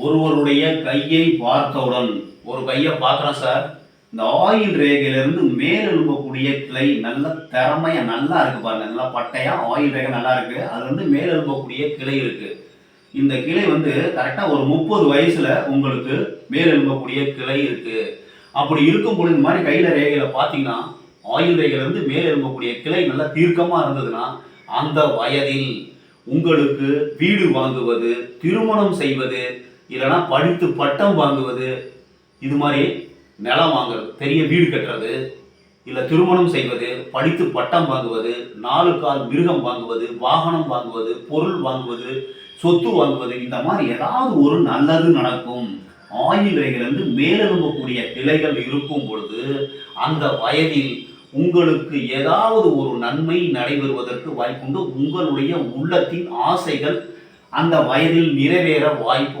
ஒருவருடைய கையை பார்த்தவுடன் ஒரு கையை பார்க்குறேன் சார் இந்த ஆயில் ரேகையிலிருந்து மேல் எழும்பக்கூடிய கிளை நல்ல திறமையாக நல்லா இருக்கு பாருங்கள் நல்லா பட்டையாக ஆயில் ரேகை நல்லா இருக்குது அது வந்து மேல் எழும்பக்கூடிய கிளை இருக்குது இந்த கிளை வந்து கரெக்டாக ஒரு முப்பது வயசில் உங்களுக்கு மேல் எழும்பக்கூடிய கிளை இருக்குது அப்படி இருக்கும் பொழுது இந்த மாதிரி கையில் ரேகையில் பார்த்தீங்கன்னா ஆயில் ரேகையிலேருந்து மேல் எழும்பக்கூடிய கிளை நல்லா தீர்க்கமாக இருந்ததுன்னா அந்த வயதில் உங்களுக்கு வீடு வாங்குவது திருமணம் செய்வது இல்லைன்னா படித்து பட்டம் வாங்குவது இது மாதிரி நிலம் வாங்குறது பெரிய வீடு கட்டுறது இல்லை திருமணம் செய்வது படித்து பட்டம் வாங்குவது நாலு கால் மிருகம் வாங்குவது வாகனம் வாங்குவது பொருள் வாங்குவது சொத்து வாங்குவது இந்த மாதிரி ஏதாவது ஒரு நல்லது நடக்கும். ஆயுள் ரேகையிலிருந்து மேலெழும்பக்கூடிய கிளைகள் இருக்கும் பொழுது அந்த வயதில் உங்களுக்கு ஏதாவது ஒரு நன்மை நடைபெறுவதற்கு வாய்ப்புண்டு. உங்களுடைய உள்ளத்தின் ஆசைகள் அந்த வயதில் நிறைவேற வாய்ப்பு